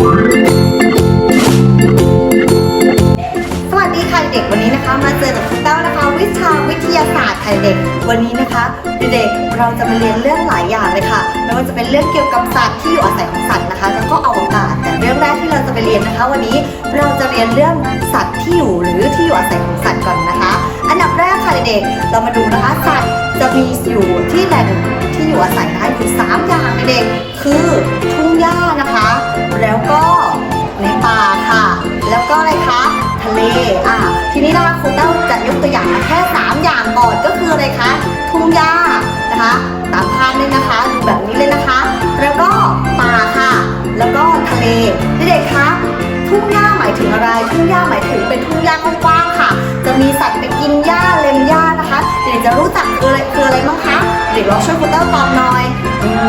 สวัสดีค่ะเด็กวันนี้นะคะ มาเจอกับคุณเต้านะคะ วิชาวิทยาศาสตร์ค่ะเด็กวันนี้นะคะเด็กๆเราจะมาเรียนเรื่องหลายอย่างเลยค่ะไม่ว่าจะเป็นเรื่องเกี่ยวกับสัตว์ที่อยู่อาศัยของสัตว์นะคะ แล้วก็อวกาศแต่เรื่องแรกที่เราจะไปเรียนนะคะ วันนี้เราจะเรียนเรื่องสัตว์ที่อยู่หรือที่อยู่อาศัยของสัตว์ก่อนนะคะ อันดับแรกค่ะเด็กๆเรามาดูนะคะสัตว์จะมีอยู่ที่แหล่งที่อยู่อาศัยนะคะอยู่สามอย่างเด็กคือทุ่งหญ้านะคะ อะทีนี้นะคะครูเต้าจะยกตัวอย่างมาแค่ 3 อย่างก่อนก็คืออะไรคะทุ่งหญ้านะคะตามภาพเลยนะคะดูแบบนี้เลยนะคะ แล้วก็ป่าค่ะ แล้วก็ทะเลเด็กๆคะทุ่งหญ้าหมายถึงอะไร ทุ่งหญ้าหมายถึงเป็นทุ่งหญ้ากว้างๆค่ะ จะมีสัตว์ไปกินหญ้าเล็มหญ้านะคะ เด็กจะรู้จักคืออะไรคืออะไรบ้างคะเด็กลองช่วยครูเต้าตอบหน่อย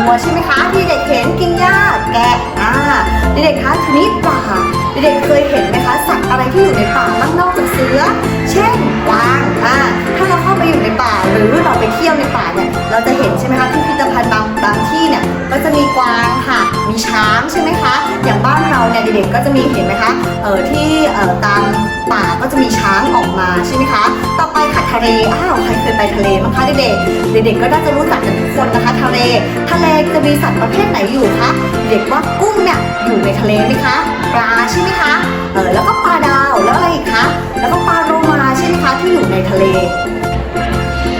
วัวใช่ไหมคะที่เด็กเห็นกินหญ้าแกะอ่า เด็กๆคะทีนี้ป่าเด็กๆเคยเห็นไหมคะสัตว์อะไรที่อยู่ในป่าบ้างนอกจากเสือ เช่นกวางอ่าถ้าเราเข้าไปอยู่ในป่าหรือเราไปเที่ยวในป่าเนี่ยเราจะเห็นใช่ไหมคะพิพิธภัณฑ์บางบางที่เนี่ยก็จะมีกวางค่ะ มีช้างใช่ไหมคะ อย่างบ้าน เด็กๆก็จะมีเห็นไหมคะเอ่อที่เอ่อตามป่าก็จะมีช้างออกมาใช่ไหมคะต่อไปค่ะทะเลอ้าวใครเคยไปทะเลบ้างคะเด็กๆเด็กๆก็น่าจะรู้จักกันทุกคนนะคะทะเล ทะเลจะมีสัตว์ประเภทไหนอยู่คะเด็กว่ากุ้งเนี่ยอยู่ในทะเลไหมคะปลาใช่ไหมคะเออแล้วก็ปลาดาวแล้วอะไรอีกคะแล้วก็ปลาโรมาใช่ไหมคะที่อยู่ในทะเล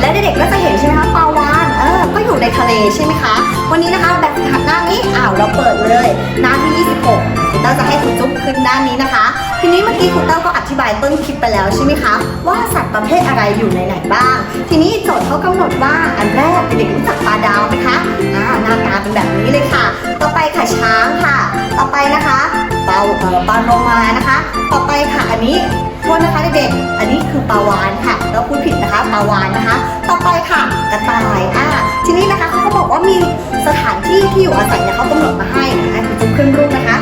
และเด็กๆก็จะเห็นใช่ไหมคะปลาวานเออก็อยู่ในทะเลใช่ไหมคะ วันนี้นะคะแบบหัดหน้านี้อ้าวเราเปิดเลยหน้าที่ 26 คุณเต้าจะให้คุณจุ๊บขึ้นด้านนี้นะคะ ทีนี้เมื่อกี้คุณเต้าก็อธิบายต้นคลิปไปแล้วใช่ไหมคะว่าสัตว์ประเภทอะไรอยู่ในไหนบ้าง ทีนี้โจทย์เขากำหนดว่าอันแรกเด็กๆรู้จักปลาดาวไหมคะอ่าหน้าตาเป็นแบบนี้เลยค่ะ ต่อไปค่ะช้างค่ะ ต่อไปนะคะเปลาเอ่อปลาโลมานะคะ ต่อไปค่ะอันนี้โทษนะคะเด็กๆอันนี้คือปลาวานค่ะเราพูดผิดนะคะปลาวานนะคะ ต่อไปค่ะกระต่ายอ่าทีนี้นะคะเขาก็บอกว่ามีสถานที่ที่อยู่อาศัยเนี่ยเขากำหนดมาให้นะคะคุณจุ๊บขึ้นรูปนะคะ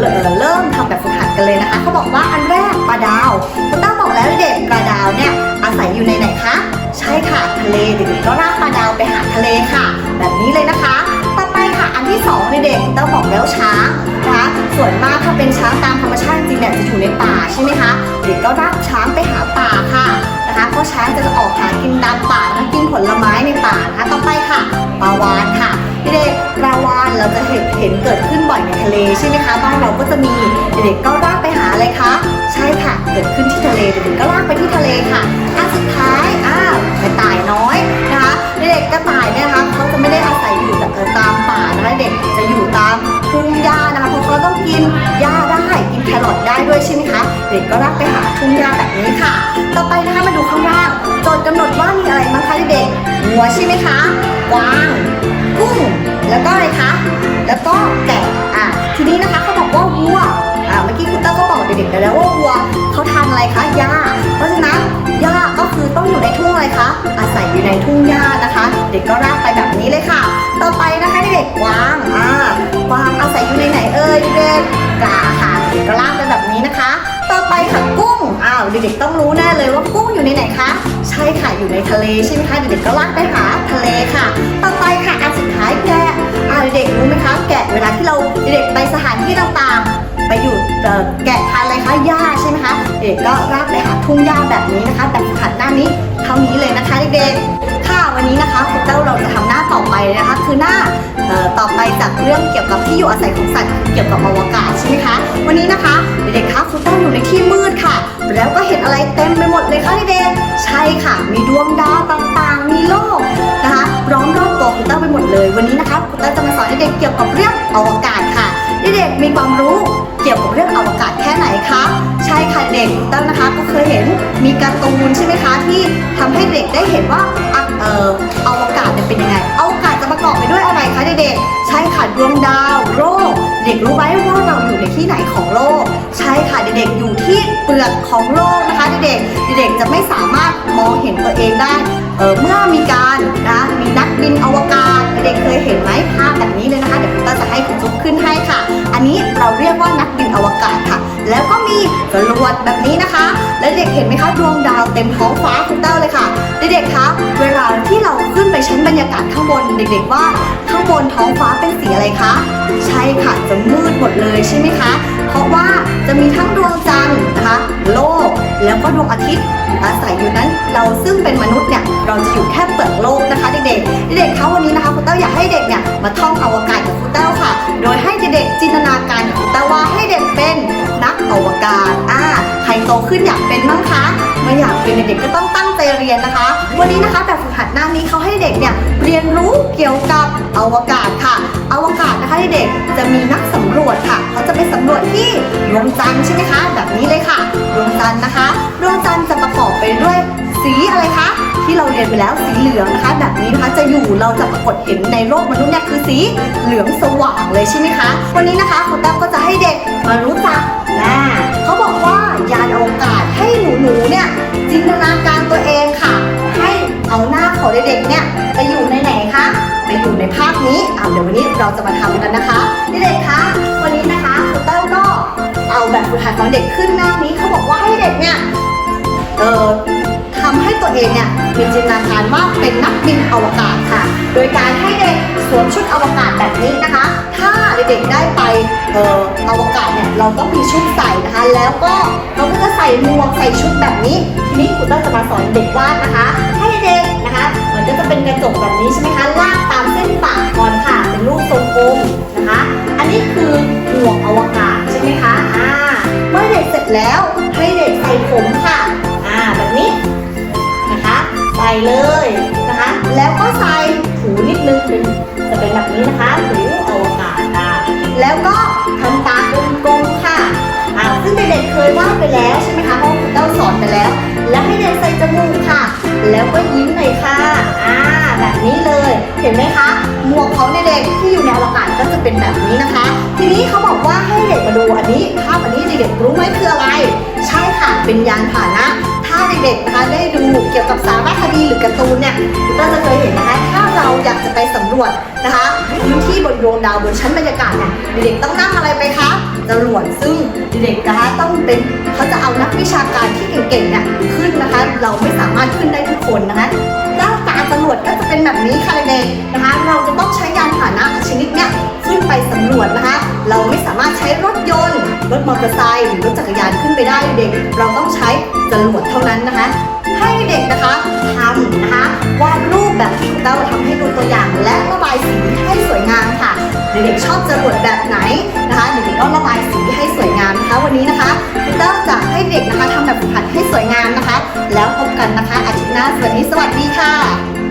เริ่มทำแบบฝึกหัดกันเลยนะคะเขาบอกว่าอันแรกปลาดาวคุณต้าบอกแล้วเด็กปลาดาวเนี่ยอาศัยอยู่ในไหนคะใช่ค่ะทะเลเด็กๆก็ลากปลาดาวไปหาทะเลค่ะ แบบนี้เลยนะคะต่อไปค่ะอันที่สองเด็กๆต้องบอกแล้วช้างนะคะส่วนมากถ้าเป็นช้างตามธรรมชาติจริงเนี่ยจะอยู่ในป่าใช่ไหมคะเด็กก็ลากช้างไปหาป่าค่ะนะคะเพราะช้างจะออกหากินตามป่านะคะกินผลไม้ในป่านะคะต่อไปค่ะปลาวานค่ะ ห็นเกิดขึ้นบ่อยในทะเลใช่ไหมคะบ้านเราก็จะมีเด็กๆก็ลากไปหาอะไรคะ ใช่ค่ะเกิดขึ้นที่ทะเลเด็กๆก็ลากไปที่ทะเลค่ะอันสุดท้ายอ้าวกระต่ายน้อยนะคะเด็กๆกระต่ายเนี่ยนะคะเขาจะไม่ได้อาศัยอยู่แต่ตามป่านะคะเด็กจะอยู่ตามทุ่งหญ้านะคะเพราะเขาต้องกินหญ้าได้กินแครอทได้ด้วยใช่ไหมคะเด็กก็ลากไปหาทุ่งหญ้าแบบนี้ค่ะ ต่อไปนะคะมาดูข้างล่างโจทย์กำหนดว่ามีอะไรบ้างคะเด็กๆวัวใช่ไหมคะกวางกุ้งแล้วก็อะไรคะ แล้วก็แกะอะทีนี้นะคะเขาบอกว่าวัวอ่าเมื่อกี้คุณเต้าก็บอกเด็กๆไปแล้วว่าวัวเขาทานอะไรคะหญ้า เพราะฉะนั้นหญ้าก็คือต้องอยู่ในทุ่งอะไรคะอาศัยอยู่ในทุ่งหญ้านะคะ เด็กก็ลากไปแบบนี้เลยค่ะ ต่อไปนะคะเด็กๆกวางอ่ากวางอาศัยอยู่ในไหนเอ่ยเด็กๆกาค่ะเด็กก็ลากไปแบบนี้นะคะ ต่อไปค่ะกุ้งอ้าวเด็กๆต้องรู้แน่เลยว่ากุ้งอยู่ในไหนคะใช่ค่ะอยู่ในทะเลใช่ไหมคะเด็กๆก็ลากไปหาทะเลค่ะ ต่อไปค่ะอันสุดท้ายแก ไปสถานที่ต่างๆ ไปอยู่แกะทานอะไรคะหญ้าใช่ไหมคะเด็กก็ลากไปหาทุ่งหญ้าแบบนี้นะคะแบบฝึกหัดหน้านี้เท่านี้เลยนะคะเด็กๆค่ะวันนี้นะคะคุณเต้าเราจะทำหน้าต่อไปเลยนะคะคือหน้าต่อไปจากเรื่องเกี่ยวกับที่อยู่อาศัยของสัตว์เกี่ยวกับอวกาศใช่ไหมคะวันนี้นะคะเด็กๆคะคุณเต้าอยู่ในที่มืดค่ะ แล้วก็เห็นอะไรเต็มไปหมดเลยค่ะเด็กๆใช่ค่ะมีดวงดาวต่างๆ มีโลกนะคะร้อมรอบตัวคุณเต้าไปหมดเลยวันนี้นะคะคุณเต้าจะมาสอนเด็กๆเกี่ยวกับเรื่องอวกาศ เด็กคุณเต้านะคะก็เคยเห็นมีการ์ตูนใช่ไหมคะที่ทำให้เด็กได้เห็นว่าอะเอ่ออวกาศเนี่ยเป็นยังไงอวกาศจะประกอบไปด้วยอะไรคะเด็กๆใช่ค่ะดวงดาวโลกเด็กรู้ไหมว่าเราอยู่ในที่ไหนของโลก ใช่ค่ะเด็กๆอยู่ที่เปลือกของโลกนะคะเด็กๆเด็กๆจะไม่สามารถมองเห็นตัวเองได้เออเมื่อมีการนะมีนักบินอวกาศเด็กๆเคยเห็นไหมภาพแบบนี้ มคะดวงดาวเต็มท้องฟ้าคุณเต้าเลยค่ะ เด็กๆ คะ เวลาที่เราขึ้นไปชั้นบรรยากาศข้างบน เด็กๆ ว่าข้างบนท้องฟ้าเป็นสีอะไรคะ ใช่ค่ะ จะมืดหมดเลยใช่ไหมคะ เพราะว่าจะมีทั้งดวงจันทร์นะคะ โลก แล้วก็ดวงอาทิตย์อาศัยอยู่นั้น เราซึ่งเป็นมนุษย์เนี่ย เราจะอยู่แค่เปลือกโลกนะคะเด็กๆ เด็กๆ คะวันนี้นะคะคุณเต้าอยากให้เด็กเนี่ยมาท่องอวกาศกับคุณเต้าค่ะ โดยให้เด็กๆ จินตนาการคุณเต้าว่าให้เด็กเป็นนักอวกาศ อ่า ใครโตขึ้นอยากเป็นบ้างคะ เมื่อยากเป็นเด็กก็ต้องตั้งใจเรียนนะคะ วันนี้นะคะแบบฝึกหัดหน้านี้เขาให้เด็กเนี่ยเรียนรู้เกี่ยวกับอวกาศค่ะ อวกาศนะคะเด็กจะมีนักสำรวจค่ะ เขาจะไปสำรวจที่ดวงจันทร์ใช่ไหมคะแบบนี้เลยค่ะดวงจันทร์นะคะดวงจันทร์จะประกอบไปด้วยสีอะไรคะที่เราเรียนไปแล้วสีเหลืองนะคะ แบบนี้นะคะจะอยู่เราจะปรากฏเห็นในโลกมนุษย์เนี่ยคือสีเหลืองสว่างเลยใช่ไหมคะ วันนี้นะคะคุณแต้วก็จะให้เด็กมารู้จักนะ หนูเนี่ยจินตนาการตัวเองค่ะ ให้เอาหน้าของเด็กๆเนี่ยไปอยู่ในไหนคะไปอยู่ในภาพนี้อ่าเดี๋ยววันนี้เราจะมาทำกันนะคะเด็กๆคะวันนี้นะคะคุณแต้วก็เอาแบบฝึกหัดของเด็กขึ้นหน้านี้เขาบอกว่าให้เด็กเนี่ยเออทำให้ตัวเองเนี่ยมีจินตนาการว่าเป็นนักบินอวกาศค่ะ โดยการให้เด็กสวมชุดอวกาศแบบนี้นะคะ เด็กๆได้ไปเอ่ออวกาศเนี่ยเราต้องมีชุดใส่นะคะ แล้วก็เราก็จะใส่หมวกใส่ชุดแบบนี้ ทีนี้คุณต้องจะมาสอนเด็กวาดนะคะ ให้เด็กนะคะมันก็จะเป็นกระจกแบบนี้ใช่ไหมคะลากตามเส้นปากก่อนค่ะเป็นรูปทรงกลมนะคะ อันนี้คือหมวกอวกาศใช่ไหมคะอ่าเมื่อเด็กเสร็จแล้วให้เด็กใส่ผมค่ะอ่าแบบนี้นะคะใส่เลยนะคะ แล้วก็ใส่ถูนิดนึงเป็นจะเป็นแบบนี้นะคะ จมูกค่ะ แล้วก็ยิ้มหน่อยค่ะอ่าแบบนี้เลย เห็นไหมคะ หมวกของเด็กๆที่อยู่ในอวกาศก็จะเป็นแบบนี้นะคะ ทีนี้เขาบอกว่าให้เด็กมาดูอันนี้ภาพอันนี้เด็กๆรู้ไหมคืออะไร ใช่ค่ะเป็นยานพาหนะถ้าเด็กๆนะคะได้ดูเกี่ยวกับสารคดีหรือการ์ตูนเนี่ยคุณต้นจะเคยเห็นนะคะถ้าเราอยากจะไปสำรวจนะคะพื้นที่บนดวงดาวบนชั้นบรรยากาศเนี่ยเด็กๆต้องนั่งอะไรไปคะ จรวดซึ่งเด็กนะคะต้องเป็นเขาจะเอานักวิชาการที่เก่งๆเนี่ยขึ้นนะคะ เราไม่สามารถขึ้นได้ทุกคนนะคะหน้าตาจรวดก็จะเป็นแบบนี้ค่ะเด็กนะคะ เราจะต้องใช้ยานพาหนะชนิดเนี้ยขึ้นไปสำรวจนะคะ เราไม่สามารถใช้รถยนต์ รถมอเตอร์ไซค์หรือรถจักรยานขึ้นไปได้เด็ก เราต้องใช้จรวดเท่านั้นนะคะ ให้เด็กนะคะทำนะคะวาดรูปแบบที่ คุณเต้าทำให้ดูตัวอย่างและระบายสีให้สวยงามค่ะ เด็กๆชอบจรวดแบบไหนนะคะเด็กๆก็ระบายสีให้สวยงามนะคะวันนี้นะคะคุณเต้าจะให้เด็กนะคะทำแบบฝึกหัดให้สวยงามนะคะ แล้วพบกันนะคะอาทิตย์หน้าสวัสดีสวัสดีค่ะ